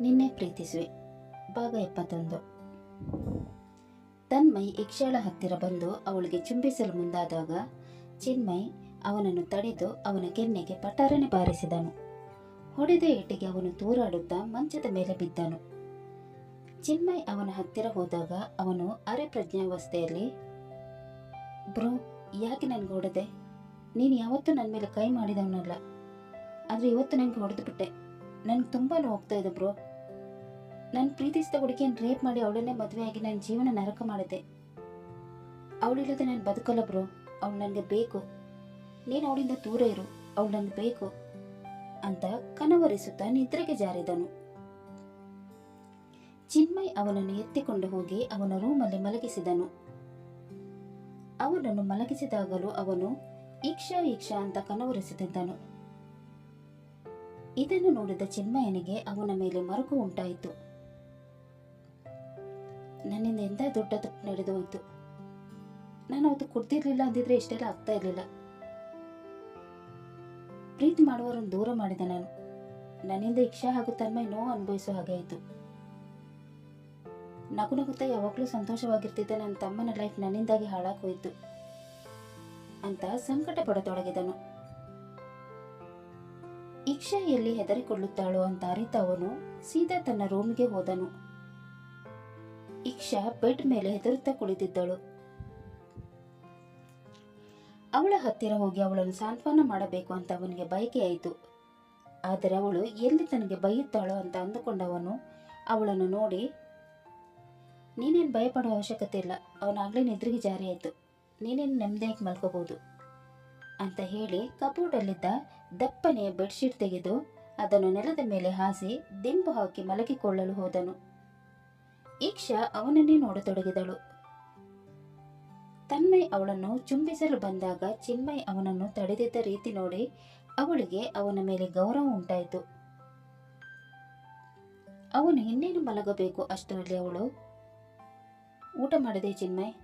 ನಿನ್ನೆ ಪ್ರೀತಿಸುವೆ. ಭಾಗ ಇಪ್ಪತ್ತೊಂದು ತನ್ಮಯ್ ಇಕ್ಷಾಳ ಹತ್ತಿರ ಬಂದು ಅವಳಿಗೆ ಚುಂಬಿಸಲು ಮುಂದಾದಾಗ ಚಿನ್ಮಯ್ ಅವನನ್ನು ತಡೆದು ಅವನ ಕೆನ್ನೆಗೆ ಪಟಾರನೆ ಬಾರಿಸಿದನು. ಹೊಡೆದ ಏಟಿಗೆ ಅವನು ತೂರಾಡುತ್ತಾ ಮಂಚದ ಮೇಲೆ ಬಿದ್ದನು. ಚಿನ್ಮಯ್ ಅವನ ಹತ್ತಿರ ಹೋದಾಗ ಅವನು ಅರೆ ಪ್ರಜ್ಞಾವಸ್ಥೆಯಲ್ಲಿ, ಬ್ರೋ, ಯಾಕೆ ನನಗೆ ಹೊಡೆದೆ? ನೀನು ಯಾವತ್ತೂ ನನ್ನ ಮೇಲೆ ಕೈ ಮಾಡಿದವನಲ್ಲ. ಆದರೆ ಇವತ್ತು ನನಗೆ ಹೊಡೆದು ಬಿಟ್ಟೆ ನನಗೆ ತುಂಬ ಹೋಗ್ತಾ ಇದೆ ಬ್ರೋ. ನಾನು ಪ್ರೀತಿಸಿದ ಹುಡುಗಿಯನ್ನು ರೇಪ್ ಮಾಡಿ ಅವಳನ್ನೇ ಮದುವೆಯಾಗಿ ನನ್ನ ಜೀವನ ನರಕ ಮಾಡಿದೆ. ಅವಳಿಲ್ಲದೆ ನಾನು ಬದುಕಲ್ಲ ಬ್ರೋ. ಅವಳು ನನಗೆ ಬೇಕು. ನೀನು ಅವಳಿಂದ ದೂರ ಇರು. ಅವಳು ನನಗೆ ಬೇಕು ಅಂತ ಕನವರಿಸುತ್ತಾ ನಿದ್ರೆಗೆ ಜಾರಿದನು. ಚಿನ್ಮಯ್ ಅವನನ್ನು ಎತ್ತಿಕೊಂಡು ಹೋಗಿ ಅವನ ರೂಮಲ್ಲಿ ಮಲಗಿಸಿದನು. ಅವನನ್ನು ಮಲಗಿಸಿದಾಗಲೂ ಅವನು ಈಕ್ಷಾ ಈಕ್ಷಾ ಅಂತ ಕನವರಿಸುತ್ತಿದ್ದನು ಇದನ್ನು ನೋಡಿದ ಚಿನ್ಮಯನಿಗೆ ಅವನ ಮೇಲೆ ಮರುಕು ಉಂಟಾಯಿತು. ನನ್ನಿಂದ ಎಂತ ದೊಡ್ಡ ತಪ್ಪು ನಡೆದು ಹೋಯಿತು? ನಾನು ಅವತ್ತು ಕೊಡ್ತಿರ್ಲಿಲ್ಲ ಅಂದಿದ್ರೆ ಇಷ್ಟೆಲ್ಲ ಆಗ್ತಾ ಇರಲಿಲ್ಲ. ಪ್ರೀತಿ ಮಾಡುವವರನ್ನು ದೂರ ಮಾಡಿದೆ ನಾನು. ನನ್ನಿಂದ ಇಕ್ಷಾ ಹಾಗೂ ತನ್ಮಯ ನೋವು ಅನುಭವಿಸೋ ಹಾಗೆ ಆಯಿತು. ನಗು ನಗುತ್ತಾ ಯಾವಾಗಲೂ ಸಂತೋಷವಾಗಿರ್ತಿದ್ದ ನನ್ನ ತಮ್ಮನ ಲೈಫ್ ನನ್ನಿಂದಾಗಿ ಹಾಳಾಗೋಯಿತು ಅಂತ ಸಂಕಟ ಪಡತೊಡಗಿದನು ಇಕ್ಷಾ ಎಲ್ಲಿ ಹೆದರಿಕೊಳ್ಳುತ್ತಾಳೋ ಅಂತ ಅರಿತವನು ಸೀದಾ ತನ್ನ ರೂಮ್ಗೆ ಹೋದನು. ಇಕ್ಷಾ ಬೆಡ್ ಮೇಲೆ ಹೆದರುತ್ತಾ ಕುಳಿತಿದ್ದಳು. ಅವಳ ಹತ್ತಿರ ಹೋಗಿ ಅವಳನ್ನು ಸಾಂತ್ವನ ಮಾಡಬೇಕು ಅಂತ ಅವನಿಗೆ ಬಯಕೆ ಆಯಿತು. ಆದರೆ ಅವಳು ಎಲ್ಲಿ ತನಗೆ ಬೈಯುತ್ತಾಳೋ ಅಂತ ಅಂದುಕೊಂಡವನು, ಅವಳನ್ನು ನೋಡಿ, ನೀನೇನು ಭಯಪಡೋ ಅವಶ್ಯಕತೆ ಇಲ್ಲ, ಅವನಾಗಲೇ ನಿದ್ರೆಗೆ ಜಾರಿ ಆಯಿತು ನೀನೇನು ನೆಮ್ಮದಿಯಾಗಿ ಮಲ್ಕೋಬಹುದು ಅಂತ ಹೇಳಿ ಕಬೋರ್ಡಲ್ಲಿದ್ದ ದಪ್ಪನೆಯ ಬೆಡ್ಶೀಟ್ ತೆಗೆದು ಅದನ್ನು ನೆಲದ ಮೇಲೆ ಹಾಸಿ ದಿಂಬು ಹಾಕಿ ಮಲಗಿಕೊಳ್ಳಲು ಹೋದನು. ಈಕ್ಷಾ ಅವನನ್ನೇ ನೋಡತೊಡಗಿದಳು. ತನ್ಮಯ್ ಅವಳನ್ನು ಚುಂಬಿಸಲು ಬಂದಾಗ ಚಿನ್ಮಯ್ ಅವನನ್ನು ತಡೆದಿದ್ದ ರೀತಿ ನೋಡಿ ಅವಳಿಗೆ ಅವನ ಮೇಲೆ ಗೌರವ ಉಂಟಾಯಿತು. ಅವನು ಇನ್ನೇನು ಮಲಗಬೇಕು ಅಷ್ಟರಲ್ಲಿ ಅವಳು, ಊಟ ಮಾಡಿದೆ ಚಿನ್ಮಯ್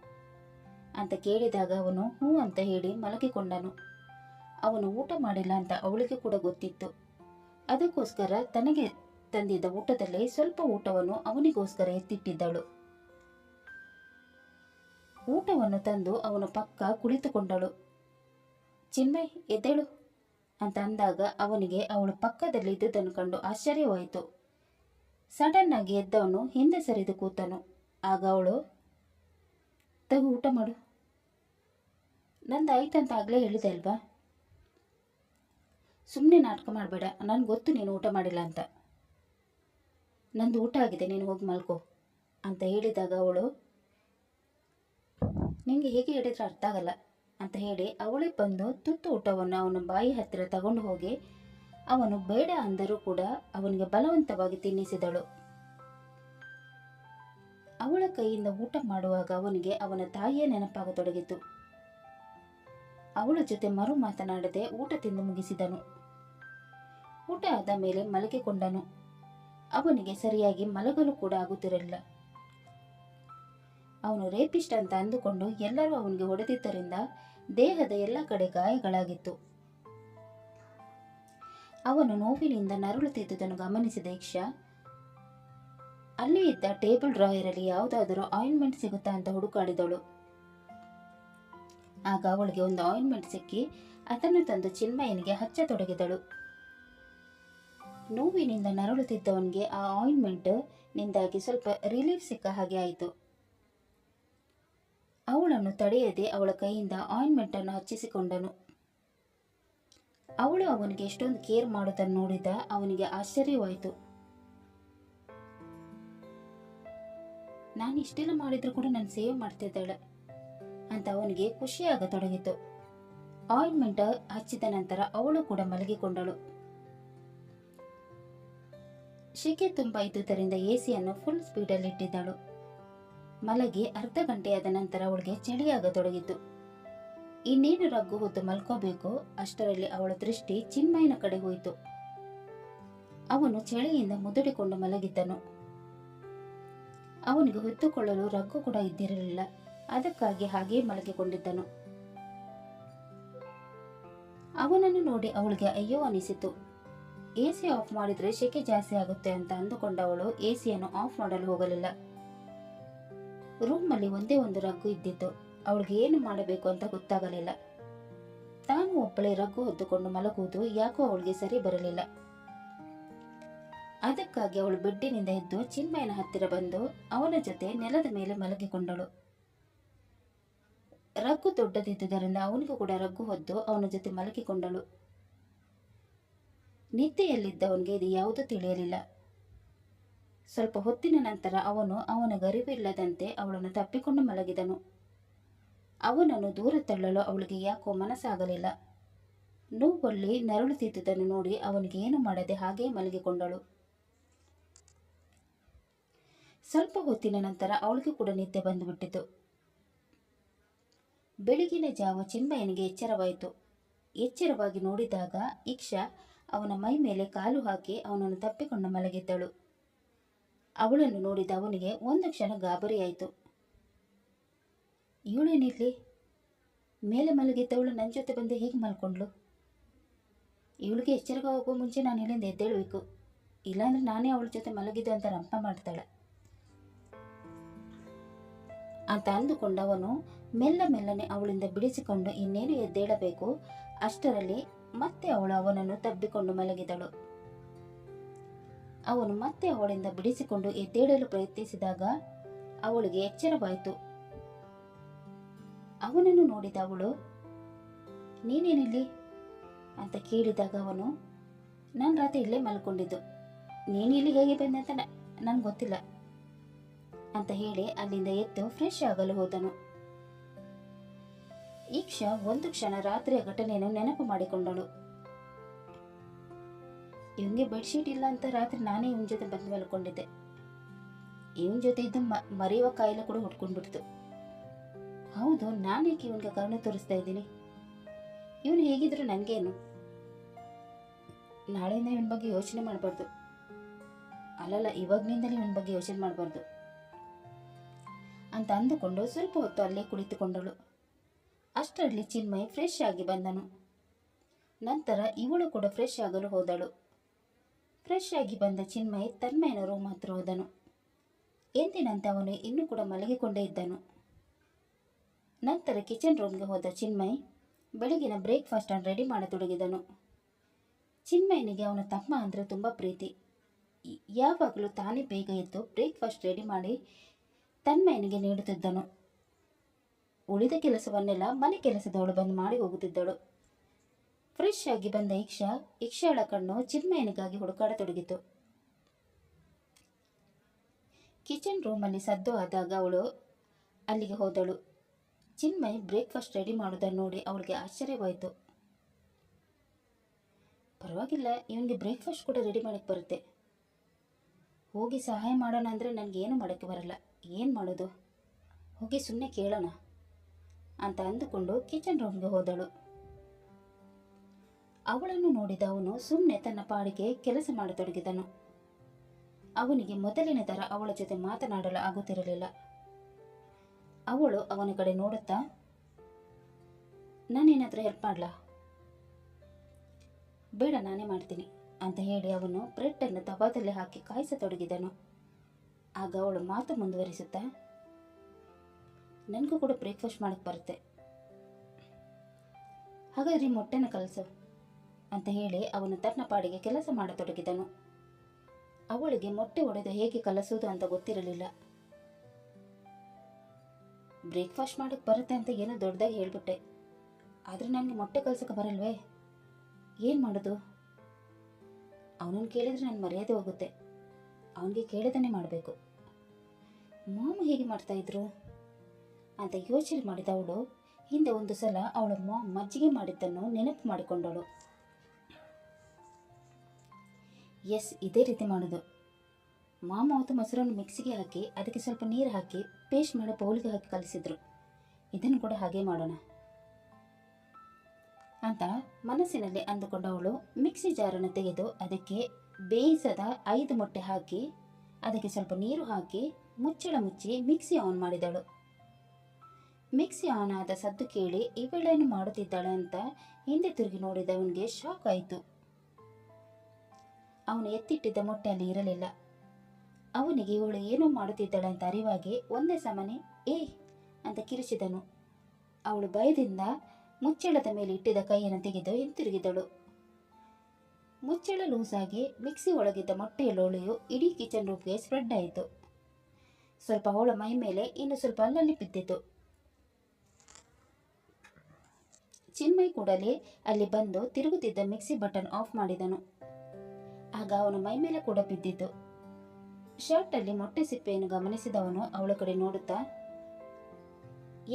ಅಂತ ಕೇಳಿದಾಗ ಅವನು, ಹ್ಞೂ ಅಂತ ಹೇಳಿ ಮಲಗಿಕೊಂಡನು. ಅವನು ಊಟ ಮಾಡಿಲ್ಲ ಅಂತ ಅವಳಿಗೆ ಕೂಡ ಗೊತ್ತಿತ್ತು. ಅದಕ್ಕೋಸ್ಕರ ತನಗೆ ತಂದಿದ್ದ ಊಟದಲ್ಲಿ ಸ್ವಲ್ಪ ಊಟವನ್ನು ಅವನಿಗೋಸ್ಕರ ಎತ್ತಿಟ್ಟಿದ್ದಳು. ಊಟವನ್ನು ತಂದು ಅವನ ಪಕ್ಕ ಕುಳಿತುಕೊಂಡಳು. ಚಿನ್ಮಯ್, ಎದ್ದೇಳು ಅಂತ ಅಂದಾಗ ಅವನಿಗೆ ಅವಳು ಪಕ್ಕದಲ್ಲಿ ಇದ್ದುದನ್ನು ಕಂಡು ಆಶ್ಚರ್ಯವಾಯಿತು. ಸಡನ್ನಾಗಿ ಎದ್ದವನು ಹಿಂದೆ ಸರಿದು ಕೂತನು. ಆಗ ಅವಳು ತಗು ಊಟ ಮಾಡು. ನಂದು ಅಂತ ಆಗಲೇ ಹೇಳಿದೆ ಅಲ್ವಾ? ಸುಮ್ಮನೆ ನಾಟಕ ಮಾಡಬೇಡ. ನನಗೆ ಗೊತ್ತು ನೀನು ಊಟ ಮಾಡಿಲ್ಲ ಅಂತ. ನಂದು ಊಟ ಆಗಿದೆ, ನೀನು ಹೋಗಿ ಮಲ್ಕೋ ಅಂತ ಹೇಳಿದಾಗ ಅವಳು ನಿನಗೆ ಹೇಗೆ ಹೇಳಿದ್ರೆ ಅರ್ಥ ಆಗಲ್ಲ? ಅಂತ ಹೇಳಿ ಅವಳೇ ಬಂದು ತುತ್ತು ಊಟವನ್ನು ಅವನ ಬಾಯಿ ಹತ್ತಿರ ತಗೊಂಡು ಹೋಗಿ, ಅವನು ಬೇಡ ಅಂದರೂ ಕೂಡ ಅವನಿಗೆ ಬಲವಂತವಾಗಿ ತಿನ್ನಿಸಿದಳು. ಅವಳ ಕೈಯಿಂದ ಊಟ ಮಾಡುವಾಗ ಅವನಿಗೆ ಅವನ ತಾಯಿಯೇ ನೆನಪಾಗತೊಡಗಿತು. ಅವಳ ಜೊತೆ ಮರು ಮಾತನಾಡದೆ ಊಟ ತಿಂದು ಮುಗಿಸಿದನು. ಊಟ ಆದ ಮೇಲೆ ಮಲಗಿಕೊಂಡನು ಅವನಿಗೆ ಸರಿಯಾಗಿ ಮಲಗಲು ಕೂಡ ಆಗುತ್ತಿರಲಿಲ್ಲ. ಅವನು ರೇಪಿಸ್ಟ್ ಅಂತ ಅಂದುಕೊಂಡು ಎಲ್ಲರೂ ಅವನಿಗೆ ಹೊಡೆದಿದ್ದರಿಂದ ದೇಹದ ಎಲ್ಲ ಕಡೆ ಗಾಯಗಳಾಗಿತ್ತು. ಅವನು ನೋವಿನಿಂದ ನರಳುತ್ತಿದ್ದುದನ್ನು ಗಮನಿಸಿದ ಇಕ್ಷಾ ಅಲ್ಲಿ ಇದ್ದ ಟೇಬಲ್ ಡ್ರಾಯರಲ್ಲಿ ಯಾವುದಾದರೂ ಆಯಿಂಟ್ಮೆಂಟ್ ಸಿಗುತ್ತಾ ಅಂತ ಹುಡುಕಾಡಿದಳು ಆಗ ಅವಳಿಗೆ ಒಂದು ಆಯಿಂಟ್ಮೆಂಟ್ ಸಿಕ್ಕಿ ಅದನ್ನು ತಂದು ಚಿನ್ಮಯನಿಗೆ ಹಚ್ಚತೊಡಗಿದಳು. ನೋವಿನಿಂದ ನರಳುತ್ತಿದ್ದವನಿಗೆ ಆ ಆಯಿಂಟ್ಮೆಂಟ್ ನಿಂದಾಗಿ ಸ್ವಲ್ಪ ರಿಲೀಫ್ ಸಿಕ್ಕ ಹಾಗೆ ಆಯಿತು. ಅವಳನ್ನು ತಡೆಯದೆ ಅವಳ ಕೈಯಿಂದ ಆಯಿಂಟ್ಮೆಂಟನ್ನು ಹಚ್ಚಿಸಿಕೊಂಡನು. ಅವಳು ಅವನಿಗೆ ಎಷ್ಟೊಂದು ಕೇರ್ ಮಾಡುವುದನ್ನು ನೋಡಿದ ಅವನಿಗೆ ಆಶ್ಚರ್ಯವಾಯಿತು. ನಾನು ಇಷ್ಟೆಲ್ಲ ಮಾಡಿದ್ರು ಕೂಡ ನಾನು ಸೇವ್ ಮಾಡ್ತಿದ್ದಾಳೆ ಅಂತ ಅವನಿಗೆ ಖುಷಿಯಾಗತೊಡಗಿತು. ಆಯಿಂಟ್ಮೆಂಟ್ ಹಚ್ಚಿದ ನಂತರ ಅವಳು ಕೂಡ ಮಲಗಿಕೊಂಡಳು. ಶೆಕೆ ತುಂಬ ಇದ್ದುದರಿಂದ ಎಸಿಯನ್ನು ಫುಲ್ ಸ್ಪೀಡಲ್ಲಿ ಇಟ್ಟಿದ್ದಳು. ಮಲಗಿ ಅರ್ಧ ಗಂಟೆಯಾದ ನಂತರ ಅವಳಿಗೆ ಚಳಿಯಾಗತೊಡಗಿತು. ಇನ್ನೇನು ರಗ್ಗು ಹೊತ್ತು ಮಲ್ಕೋಬೇಕು, ಅಷ್ಟರಲ್ಲಿ ಅವಳ ದೃಷ್ಟಿ ಚಿನ್ಮಯನ ಕಡೆ ಹೋಯಿತು. ಅವನು ಚಳಿಯಿಂದ ಮುದುಡಿಕೊಂಡು ಮಲಗಿದ್ದನು. ಅವನಿಗೆ ಹೊತ್ತುಕೊಳ್ಳಲು ರಗ್ಗು ಕೂಡ ಇದ್ದಿರಲಿಲ್ಲ. ಅದಕ್ಕಾಗಿ ಹಾಗೇ ಮಲಗಿಕೊಂಡಿದ್ದನು. ಅವನನ್ನು ನೋಡಿ ಅವಳಿಗೆ ಅಯ್ಯೋ ಅನಿಸಿತು. ಎ ಸಿ ಆಫ್ ಮಾಡಿದರೆ ಶೆಕೆ ಜಾಸ್ತಿ ಆಗುತ್ತೆ ಅಂತ ಅಂದುಕೊಂಡವಳು ಎ ಸಿಯನ್ನು ಆಫ್ ಮಾಡಲು ಹೋಗಲಿಲ್ಲ. ರೂಮಲ್ಲಿ ಒಂದೇ ಒಂದು ರಗ್ಗು ಇದ್ದಿತ್ತು. ಅವಳಿಗೆ ಏನು ಮಾಡಬೇಕು ಅಂತ ಗೊತ್ತಾಗಲಿಲ್ಲ. ತಾನು ಒಬ್ಬಳೇ ರಗ್ಗು ಹೊತ್ತುಕೊಂಡು ಮಲಗುವುದು ಯಾಕೋ ಅವಳಿಗೆ ಸರಿ ಬರಲಿಲ್ಲ. ಅದಕ್ಕಾಗಿ ಅವಳು ಬೆಡ್ಡಿನಿಂದ ಎದ್ದು ಚಿನ್ಮಯನ ಹತ್ತಿರ ಬಂದು ಅವನ ಜೊತೆ ನೆಲದ ಮೇಲೆ ಮಲಗಿಕೊಂಡಳು. ರಗ್ಗು ದೊಡ್ಡದಿದ್ದುದರಿಂದ ಅವನಿಗೂ ಕೂಡ ರಗ್ಗು ಹೊದ್ದು ಅವನ ಜೊತೆ ಮಲಗಿಕೊಂಡಳು. ನಿದ್ದೆಯಲ್ಲಿದ್ದವನಿಗೆ ಇದು ಯಾವುದೂ ತಿಳಿಯಲಿಲ್ಲ. ಸ್ವಲ್ಪ ಹೊತ್ತಿನ ನಂತರ ಅವನು ಅವನ ಗರಿವಿಲ್ಲದಂತೆ ಅವಳನ್ನು ತಪ್ಪಿಕೊಂಡು ಮಲಗಿದನು. ಅವನನ್ನು ದೂರ ತಳ್ಳಲು ಅವಳಿಗೆ ಯಾಕೋ ಮನಸ್ಸಾಗಲಿಲ್ಲ. ನೋವಲ್ಲಿ ನರಳುತ್ತಿದ್ದುದನ್ನು ನೋಡಿ ಅವನಿಗೆ ಏನು ಮಾಡದೆ ಹಾಗೇ ಮಲಗಿಕೊಂಡಳು. ಸ್ವಲ್ಪ ಹೊತ್ತಿನ ನಂತರ ಅವಳಿಗೆ ಕೂಡ ನಿದ್ದೆ ಬಂದುಬಿಟ್ಟಿತು. ಬೆಳಗಿನ ಜಾವ ಚಿನ್ಮಯನಿಗೆ ಎಚ್ಚರವಾಯಿತು. ಎಚ್ಚರವಾಗಿ ನೋಡಿದಾಗ ಇಕ್ಷಾ ಅವನ ಮೈ ಮೇಲೆ ಕಾಲು ಹಾಕಿ ಅವನನ್ನು ತಪ್ಪಿಕೊಂಡು ಮಲಗಿದ್ದಳು. ಅವಳನ್ನು ನೋಡಿದ ಅವನಿಗೆ ಒಂದು ಕ್ಷಣ ಗಾಬರಿಯಾಯಿತು. ಇವಳೇನಿರ್ಲಿ ಮೇಲೆ ಮಲಗಿದ್ದವಳು ನನ್ನ ಜೊತೆ ಬಂದು ಹೇಗೆ ಮಲ್ಕೊಂಡ್ಳು? ಇವಳಿಗೆ ಎಚ್ಚರಿಕೆ ಹೋಗೋ ಮುಂಚೆ ನಾನು ಇಲ್ಲಿಂದ ಎದ್ದೇಳಬೇಕು. ಇಲ್ಲಾಂದ್ರೆ ನಾನೇ ಅವಳ ಜೊತೆ ಮಲಗಿದ್ದು ಅಂತ ರಂಪ ಮಾಡ್ತಾಳೆ. ಅಂತ ಅಂದುಕೊಂಡವನು ಮೆಲ್ಲ ಮೆಲ್ಲನೆ ಅವಳಿಂದ ಬಿಡಿಸಿಕೊಂಡು ಇನ್ನೇನು ಎದ್ದೇಳಬೇಕು? ಅಷ್ಟರಲ್ಲಿ ಮತ್ತೆ ಅವಳು ಅವನನ್ನು ತಬ್ಬಿಕೊಂಡು ಮಲಗಿದಳು. ಅವನು ಮತ್ತೆ ಅವಳಿಂದ ಬಿಡಿಸಿಕೊಂಡು ಎದ್ದೇಳಲು ಪ್ರಯತ್ನಿಸಿದಾಗ ಅವಳಿಗೆ ಎಚ್ಚರವಾಯಿತು. ಅವನನ್ನು ನೋಡಿದ ಅವಳು, ನೀನೇನಿಲ್ಲಿ? ಅಂತ ಕೇಳಿದಾಗ ಅವನು, ನಾನು ರಾತ್ರಿ ಇಲ್ಲೇ ಮಲ್ಕೊಂಡಿದ್ದು. ನೀನು ಇಲ್ಲಿ ಹೇಗೆ ಬಂದೆ ಅಂತ ನನಗೆ ಗೊತ್ತಿಲ್ಲ. ಅಂತ ಹೇಳಿ ಅಲ್ಲಿಂದ ಎದ್ದು ಫ್ರೆಶ್ ಆಗಲು ಹೋದನು. ಈಕ್ಷಾ ಒಂದು ಕ್ಷಣ ರಾತ್ರಿಯ ಘಟನೆಯನ್ನು ನೆನಪು ಮಾಡಿಕೊಂಡಳು. ಇವನಿಗೆ ಬೆಡ್ಶೀಟ್ ಇಲ್ಲ ಅಂತ ರಾತ್ರಿ ನಾನೇ ಇವನ ಜೊತೆ ಬಂದು ಮಲ್ಕೊಂಡಿದ್ದೆ. ಇವನ ಜೊತೆ ಇದ್ದು ಮರೆಯುವ ಕಾಯಿಲೆ ಕೂಡ ಹುಟ್ಕೊಂಡ್ಬಿಡ್ತು ಹೌದು ನಾನೇಕೆ ಇವನಿಗೆ ಕರುಣೆ ತೋರಿಸ್ತಾ ಇದ್ದೀನಿ? ಇವನು ಹೇಗಿದ್ರು ನನಗೇನು ನಾಳೆಯಿಂದ ಇವನ ಬಗ್ಗೆ ಯೋಚನೆ ಮಾಡಬಾರ್ದು. ಅಲ್ಲಲ್ಲ, ಇವಾಗ್ನಿಂದಲೇ ಇವನ ಬಗ್ಗೆ ಯೋಚನೆ ಮಾಡಬಾರ್ದು. ಅಂತ ಅಂದುಕೊಂಡು ಸ್ವಲ್ಪ ಹೊತ್ತು ಅಲ್ಲೇ ಕುಳಿತುಕೊಂಡಳು. ಅಷ್ಟರಲ್ಲಿ ಚಿನ್ಮಯ್ ಫ್ರೆಶ್ ಆಗಿ ಬಂದನು. ನಂತರ ಇವಳು ಕೂಡ ಫ್ರೆಶ್ ಆಗಲು ಹೋದಳು. ಫ್ರೆಶ್ ಆಗಿ ಬಂದ ಚಿನ್ಮಯ್ ತನ್ಮಯನ ರೂಮ್ ಹತ್ರ ಹೋದನು. ಎಂದಿನಂತೆ ಅವನು ಇನ್ನೂ ಕೂಡ ಮಲಗಿಕೊಂಡೇ ಇದ್ದನು. ನಂತರ ಕಿಚನ್ ರೂಮ್ಗೆ ಹೋದ ಚಿನ್ಮಯ್ ಬೆಳಗಿನ ಬ್ರೇಕ್ಫಾಸ್ಟ್ ಅನ್ನು ರೆಡಿ ಮಾಡತೊಡಗಿದನು. ಚಿನ್ಮಯನಿಗೆ ಅವನ ತಮ್ಮ ಅಂದರೆ ತುಂಬ ಪ್ರೀತಿ. ಯಾವಾಗಲೂ ತಾನೇ ಬೇಗ ಎದ್ದು ಬ್ರೇಕ್ಫಾಸ್ಟ್ ರೆಡಿ ಮಾಡಿ ತನ್ಮಯನಿಗೆ ನೀಡುತ್ತಿದ್ದನು. ಉಳಿದ ಕೆಲಸವನ್ನೆಲ್ಲ ಮನೆ ಕೆಲಸದವಳು ಬಂದು ಮಾಡಿ ಹೋಗುತ್ತಿದ್ದಳು. ಫ್ರೆಶ್ ಆಗಿ ಬಂದ ಇಕ್ಷಾ, ಇಕ್ಷಾಳ ಕಣ್ಣು ಚಿನ್ಮಯನಿಗಾಗಿ ಹುಡುಕಾಡತೊಡಗಿತು. ಕಿಚನ್ ರೂಮಲ್ಲಿ ಸದ್ದು ಆದಾಗ ಅವಳು ಅಲ್ಲಿಗೆ ಹೋದಳು. ಚಿನ್ಮಯ್ ಬ್ರೇಕ್ಫಾಸ್ಟ್ ರೆಡಿ ಮಾಡೋದನ್ನು ನೋಡಿ ಅವಳಿಗೆ ಆಶ್ಚರ್ಯವಾಯಿತು. ಪರವಾಗಿಲ್ಲ, ಇವನಿಗೆ ಬ್ರೇಕ್ಫಾಸ್ಟ್ ಕೂಡ ರೆಡಿ ಮಾಡಕ್ಕೆ ಬರುತ್ತೆ. ಹೋಗಿ ಸಹಾಯ ಮಾಡೋಣ ಅಂದರೆ ನನಗೇನು ಮಾಡೋಕ್ಕೆ ಬರಲ್ಲ. ಏನು ಮಾಡೋದು? ಹೋಗಿ ಸುಮ್ಮನೆ ಕೇಳೋಣ ಅಂತ ಅಂದುಕೊಂಡು ಕಿಚನ್ ರೂಮ್ಗೆ ಹೋದಳು. ಅವಳನ್ನು ನೋಡಿದ ಅವನು ಸುಮ್ಮನೆ ತನ್ನ ಪಾಡಿಗೆ ಕೆಲಸ ಮಾಡತೊಡಗಿದನು. ಅವನಿಗೆ ಮೊದಲಿನ ಥರ ಅವಳ ಜೊತೆ ಮಾತನಾಡಲು ಆಗುತ್ತಿರಲಿಲ್ಲ. ಅವಳು ಅವನ ಕಡೆ ನೋಡುತ್ತಾ, ನಾನೇನಾದರೂ ಹೆಲ್ಪ್ ಮಾಡ್ಲಾ? ಬೇಡ, ನಾನೇ ಮಾಡ್ತೀನಿ, ಅಂತ ಹೇಳಿ ಅವನು ಬ್ರೆಡ್ಡನ್ನು ತವಾದಲ್ಲಿ ಹಾಕಿ ಕಾಯಿಸತೊಡಗಿದನು. ಆಗ ಅವಳು ಮಾತು ಮುಂದುವರಿಸುತ್ತಾ, ನನಗೂ ಕೂಡ ಬ್ರೇಕ್ಫಾಸ್ಟ್ ಮಾಡಕ್ಕೆ ಬರುತ್ತೆ. ಹಾಗಾದ್ರೆ ಮೊಟ್ಟೆನ ಕಲಸು, ಅಂತ ಹೇಳಿ ಅವನು ತನ್ನ ಪಾಡಿಗೆ ಕೆಲಸ ಮಾಡತೊಡಗಿದನು. ಅವಳಿಗೆ ಮೊಟ್ಟೆ ಒಡೆದು ಹೇಗೆ ಕಲಸೋದು ಅಂತ ಗೊತ್ತಿರಲಿಲ್ಲ. ಬ್ರೇಕ್ಫಾಸ್ಟ್ ಮಾಡಕ್ಕೆ ಬರುತ್ತೆ ಅಂತ ಏನೋ ದೊಡ್ಡದಾಗಿ ಹೇಳ್ಬಿಟ್ಟೆ. ಆದರೆ ನನಗೆ ಮೊಟ್ಟೆ ಕಲ್ಸಕ್ಕೆ ಬರಲ್ವೇ? ಏನು ಮಾಡೋದು? ಅವನನ್ನು ಕೇಳಿದರೆ ನಾನು ಮರ್ಯಾದೆ ಹೋಗುತ್ತೆ. ಅವನಿಗೆ ಕೇಳದನ್ನೇ ಮಾಡಬೇಕು. ಮಾಮ ಹೇಗೆ ಮಾಡ್ತಾ ಇದ್ರು? ಅಂತ ಯೋಚನೆ ಮಾಡಿದ ಅವಳು, ಹಿಂದೆ ಒಂದು ಸಲ ಅವಳ ಮಾಮ್ ಮಜ್ಜಿಗೆ ಮಾಡಿದ್ದನ್ನು ನೆನಪು ಮಾಡಿಕೊಂಡಳು. ಎಸ್, ಇದೇ ರೀತಿ ಮಾಡೋದು. ಮಾಮ ಅವತ್ತು ಮೊಸರನ್ನು ಮಿಕ್ಸಿಗೆ ಹಾಕಿ, ಅದಕ್ಕೆ ಸ್ವಲ್ಪ ನೀರು ಹಾಕಿ, ಪೇಸ್ಟ್ ಮಾಡಿ ಪೌಲಿಗೆ ಹಾಕಿ ಕಲಿಸಿದ್ರು. ಇದನ್ನು ಕೂಡ ಹಾಗೆ ಮಾಡೋಣ. ಅಂತ ಮನಸ್ಸಿನಲ್ಲಿ ಅಂದುಕೊಂಡವಳು ಮಿಕ್ಸಿ ಜಾರನ್ನು ತೆಗೆದು ಅದಕ್ಕೆ ಬೇಯಿಸದ ಐದು ಮೊಟ್ಟೆ ಹಾಕಿ, ಅದಕ್ಕೆ ಸ್ವಲ್ಪ ನೀರು ಹಾಕಿ ಮುಚ್ಚಳ ಮುಚ್ಚಿ ಮಿಕ್ಸಿ ಆನ್ ಮಾಡಿದಳು. ಮಿಕ್ಸಿ ಆನ್ ಆದ ಸದ್ದು ಕೇಳಿ ಇವಳೇನು ಮಾಡುತ್ತಿದ್ದಾಳೆ ಅಂತ ಹಿಂದೆ ತಿರುಗಿ ನೋಡಿದವನಿಗೆ ಶಾಕ್ ಆಯಿತು. ಅವನು ಎತ್ತಿಟ್ಟಿದ್ದ ಮೊಟ್ಟೆ ಅಲ್ಲಿ ಇರಲಿಲ್ಲ. ಅವನಿಗೆ ಇವಳು ಏನೋ ಮಾಡುತ್ತಿದ್ದಾಳೆ ಅಂತ ಅರಿವಾಗಿ, ಒಂದೇ ಸಮನೆ ಏ ಅಂತ ಕಿರಿಚಿದನು. ಅವಳು ಭಯದಿಂದ ಮುಚ್ಚಳದ ಮೇಲೆ ಇಟ್ಟಿದ್ದ ಕೈಯನ್ನು ತೆಗೆದು ಹಿಂತಿರುಗಿದಳು. ಮುಚ್ಚಳ ಲೂಸಾಗಿ ಮಿಕ್ಸಿ ಒಳಗಿದ್ದ ಮೊಟ್ಟೆಯ ಲೋಳೆಯು ಇಡೀ ಕಿಚನ್ ರೂಮ್ಗೆ ಸ್ಪ್ರೆಡ್ ಆಯಿತು. ಸ್ವಲ್ಪ ಅವಳ ಮೈ ಮೇಲೆ ಇನ್ನು ಸ್ವಲ್ಪ ಅಲ್ಲಲ್ಲಿ ಬಿದ್ದಿತು. ಚಿನ್ಮಯ್ ಕೂಡಲೇ ಅಲ್ಲಿ ಬಂದು ತಿರುಗುತ್ತಿದ್ದ ಮಿಕ್ಸಿ ಬಟನ್ ಆಫ್ ಮಾಡಿದನು. ಆಗ ಅವನ ಮೈ ಮೇಲೆ ಕೂಡ ಬಿದ್ದಿತ್ತು ಶರ್ಟಲ್ಲಿ ಮೊಟ್ಟೆ ಸಿಪ್ಪೆಯನ್ನು ಗಮನಿಸಿದವನು ಅವಳ ಕಡೆ ನೋಡುತ್ತಾ,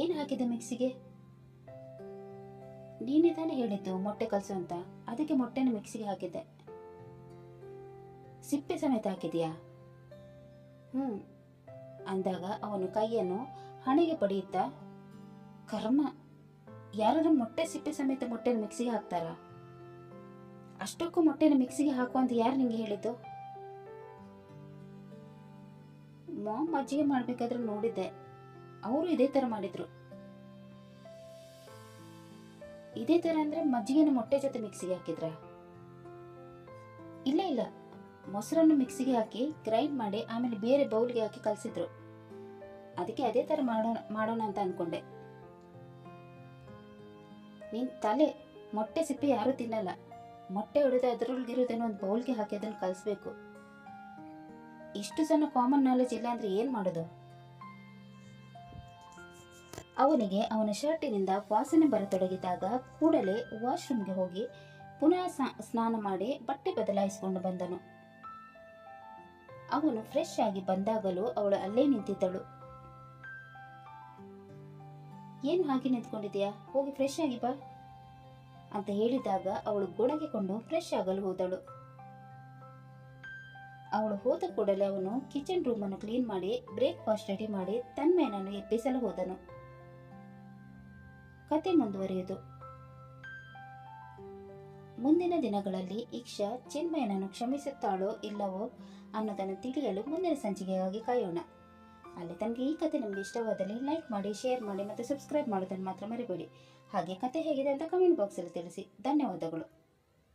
ಏನು ಹಾಕಿದ ಮಿಕ್ಸಿಗೆ? ನೀನೇ ತಾನೇ ಹೇಳಿದ್ದು ಮೊಟ್ಟೆ ಕಲಸು ಅಂತ. ಅದಕ್ಕೆ ಮೊಟ್ಟೆನ ಮಿಕ್ಸಿಗೆ ಹಾಕಿದ್ದೆ. ಸಿಪ್ಪೆ ಸಮೇತ ಹಾಕಿದೆಯಾ? ಹ್ಞೂ ಅಂದಾಗ ಅವನು ಕೈಯನ್ನು ಹಣೆಗೆ ಪಡೆಯುತ್ತಾ, ಕರ್ಮ, ಯಾರಾದ್ರೂ ಮೊಟ್ಟೆ ಸಿಪ್ಪೆ ಸಮೇತ ಮೊಟ್ಟೆನ ಮಿಕ್ಸಿಗೆ ಹಾಕ್ತಾರಾ? ಅಷ್ಟಕ್ಕೂ ಮೊಟ್ಟೆನ ಮಿಕ್ಸಿಗೆ ಹಾಕು ಅಂತ ಯಾರು ನಿಂಗೆ ಹೇಳಿದ್ದು? ಮಾಮ್ ಅಜ್ಜಿಗೆ ಮಾಡ್ಬೇಕಾದ್ರೆ ನೋಡಿದ್ದೆ. ಅವರು ಇದೇ ತರ ಮಾಡಿದ್ರು. ಇದೇ ಥರ ಅಂದರೆ ಮಜ್ಜಿಗೆನ ಮೊಟ್ಟೆ ಜೊತೆ ಮಿಕ್ಸಿಗೆ ಹಾಕಿದ್ರ? ಇಲ್ಲ ಇಲ್ಲ. ಮೊಸರನ್ನು ಮಿಕ್ಸಿಗೆ ಹಾಕಿ ಗ್ರೈಂಡ್ ಮಾಡಿ ಆಮೇಲೆ ಬೇರೆ ಬೌಲ್ಗೆ ಹಾಕಿ ಕಲಸಿದ್ರು. ಅದಕ್ಕೆ ಅದೇ ತರ ಮಾಡೋಣ ಮಾಡೋಣ ಅಂತ ಅಂದ್ಕೊಂಡೆ ನೀನು ತಲೆ ಮೊಟ್ಟೆ ಸಿಪ್ಪೆ ಯಾರು ತಿನ್ನಲ್ಲ. ಮೊಟ್ಟೆ ಹೊಡೆದು ಅದರೊಳಗಿರೋದೇನೋ ಒಂದು ಬೌಲ್ಗೆ ಹಾಕಿ ಅದನ್ನು ಕಲಿಸ್ಬೇಕು. ಇಷ್ಟು ಜನ ಕಾಮನ್ ನಾಲೆಜ್ ಇಲ್ಲ ಅಂದರೆ ಏನು ಮಾಡೋದು? ಅವನಿಗೆ ಅವನ ಶರ್ಟಿನಿಂದ ವಾಸನೆ ಬರತೊಡಗಿದಾಗ ಕೂಡಲೇ ವಾಶ್ರೂಮ್ಗೆ ಹೋಗಿ ಪುನಃ ಸ್ನಾನ ಮಾಡಿ ಬಟ್ಟೆ ಬದಲಾಯಿಸಿಕೊಂಡು ಬಂದನು. ಅವನು ಫ್ರೆಶ್ ಆಗಿ ಬಂದಾಗಲೂ ಅವಳು ಅಲ್ಲೇ ನಿಂತಿದ್ದಳು. ಏನು ಹಾಗೆ ನಿಂತ್ಕೊಂಡಿದ್ಯಾ ಹೋಗಿ ಫ್ರೆಶ್ ಆಗಿ ಬಾ ಅಂತ ಹೇಳಿದಾಗ ಅವಳು ಗೊಣಗಿಕೊಂಡು ಫ್ರೆಶ್ ಆಗಲು ಹೋದಳು. ಅವಳು ಹೋದ ಕೂಡಲೇ ಅವನು ಕಿಚನ್ ರೂಮ್ ಅನ್ನು ಕ್ಲೀನ್ ಮಾಡಿ ಬ್ರೇಕ್ಫಾಸ್ಟ್ ರೆಡಿ ಮಾಡಿ ತನ್ಮೇನನ್ನು ಎಬ್ಬಿಸಲು ಹೋದನು. ಕತೆ ಮುಂದುವರಿಯುವುದು. ಮುಂದಿನ ದಿನಗಳಲ್ಲಿ ಇಕ್ಷಾ ಚಿನ್ಮಯನನ್ನು ಕ್ಷಮಿಸುತ್ತಾಳೋ ಇಲ್ಲವೋ ಅನ್ನೋದನ್ನು ತಿಳಿಯಲು ಮುಂದಿನ ಸಂಚಿಕೆಗಾಗಿ ಕಾಯೋಣ. ಅಲ್ಲಿ ತನಗೆ ಈ ಕತೆ ನಿಮಗೆ ಇಷ್ಟವಾದಲ್ಲಿ ಲೈಕ್ ಮಾಡಿ ಶೇರ್ ಮಾಡಿ ಮತ್ತು ಸಬ್ಸ್ಕ್ರೈಬ್ ಮಾಡೋದನ್ನು ಮಾತ್ರ ಮರಿಬೇಡಿ. ಹಾಗೆ ಕತೆ ಹೇಗಿದೆ ಅಂತ ಕಮೆಂಟ್ ಬಾಕ್ಸಲ್ಲಿ ತಿಳಿಸಿ. ಧನ್ಯವಾದಗಳು.